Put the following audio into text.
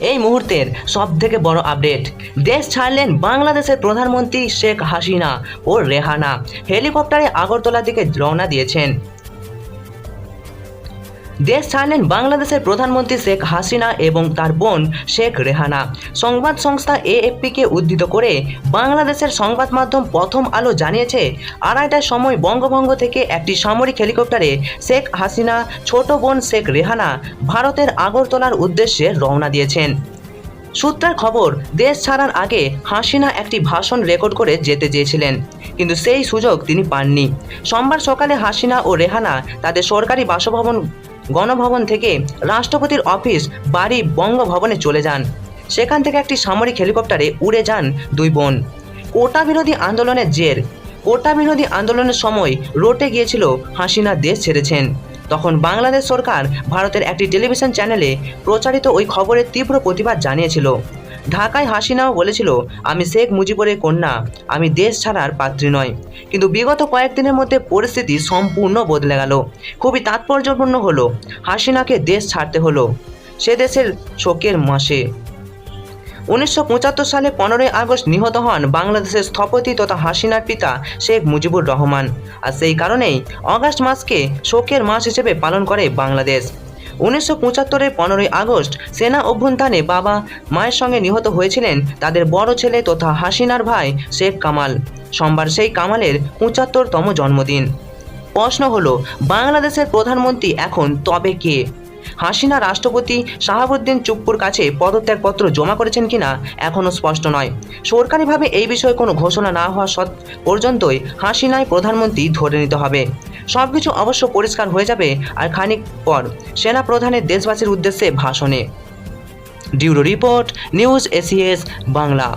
এই মুহূর্তের সব থেকে বড় আপডেট দেশ ছাড়লেন বাংলাদেশের প্রধানমন্ত্রী শেখ হাসিনা ও রেহানা। হেলিকপ্টারে আগরতলার দিকে রওনা দিয়েছেন। দেশ ছাড়লেন বাংলাদেশের প্রধানমন্ত্রী শেখ হাসিনা এবং তার বোন শেখ রেহানা। সংবাদ সংস্থা এএফপিকে উদ্ধৃত করে বাংলাদেশের সংবাদ মাধ্যম প্রথম আলো জানিয়েছে, আড়াইটার সময় বঙ্গভঙ্গ থেকে একটি সামরিক হেলিকপ্টারে শেখ হাসিনা, ছোট বোন শেখ রেহানা ভারতের আগরতলার উদ্দেশ্যে রওনা দিয়েছেন। সূত্রের খবর, দেশ ছাড়ার আগে হাসিনা একটি ভাষণ রেকর্ড করে যেতে চেয়েছিলেন, কিন্তু সেই সুযোগ তিনি পাননি। সোমবার সকালে হাসিনা ও রেহানা তাদের সরকারি বাসভবন গণভবন থেকে রাষ্ট্রপতির অফিস বাড়ি বঙ্গভবনে চলে যান। সেখান থেকে একটি সামরিক হেলিকপ্টারে উড়ে যান দুই বোন। কোটা বিরোধী আন্দোলনের জের। কোটা বিরোধী আন্দোলনের সময় রোটে গিয়েছিল হাসিনা দেশ ছেড়েছেন। তখন বাংলাদেশ সরকার ভারতের একটি টেলিভিশন চ্যানেলে প্রচারিত ওই খবরের তীব্র প্রতিবাদ জানিয়েছিল। ঢাকায় হাসিনাও বলেছিল, আমি শেখ মুজিবুরের কন্যা, আমি দেশ ছাড়ার পাত্রী নয়। কিন্তু বিগত কয়েকদিনের মধ্যে পরিস্থিতি সম্পূর্ণ বদলে গেল। খুবই তাৎপর্যপূর্ণ হলো, হাসিনাকে দেশ ছাড়তে হলো, সে দেশের শোকের মাসে। উনিশশো পঁচাত্তর সালে পনেরোই আগস্ট নিহত হন বাংলাদেশের স্থপতি তথা হাসিনার পিতা শেখ মুজিবুর রহমান। আর সেই কারণেই অগাস্ট মাসকে শোকের মাস হিসেবে পালন করে বাংলাদেশ। উনিশশো পঁচাত্তরের পনেরোই আগস্ট সেনা অভ্যুত্থানে বাবা মায়ের সঙ্গে নিহত হয়েছিলেন তাদের বড় ছেলে তথা হাসিনার ভাই শেখ কামাল। সোমবার সেই কামালের পঁচাত্তরতম জন্মদিন। প্রশ্ন হলো, বাংলাদেশের প্রধানমন্ত্রী এখন তবে কে? হাসিনা রাষ্ট্রপতি শাহাবুদ্দিন চুপ্পুর কাছে পদত্যাগপত্র জমা করেছেন কিনা এখনও স্পষ্ট নয়। সরকারিভাবে এই বিষয়ে কোনো ঘোষণা না হওয়া সৎ পর্যন্তই হাসিনায় প্রধানমন্ত্রী ধরে নিতে হবে। সব কিছু অবশ্য পরিষ্কার হয়ে যাবে আর খানিক পর সেনা প্রধানের দেশবাসীর উদ্দেশ্যে ভাষণে। ডিউরো রিপোর্ট, নিউজ এসিএস, বাংলা।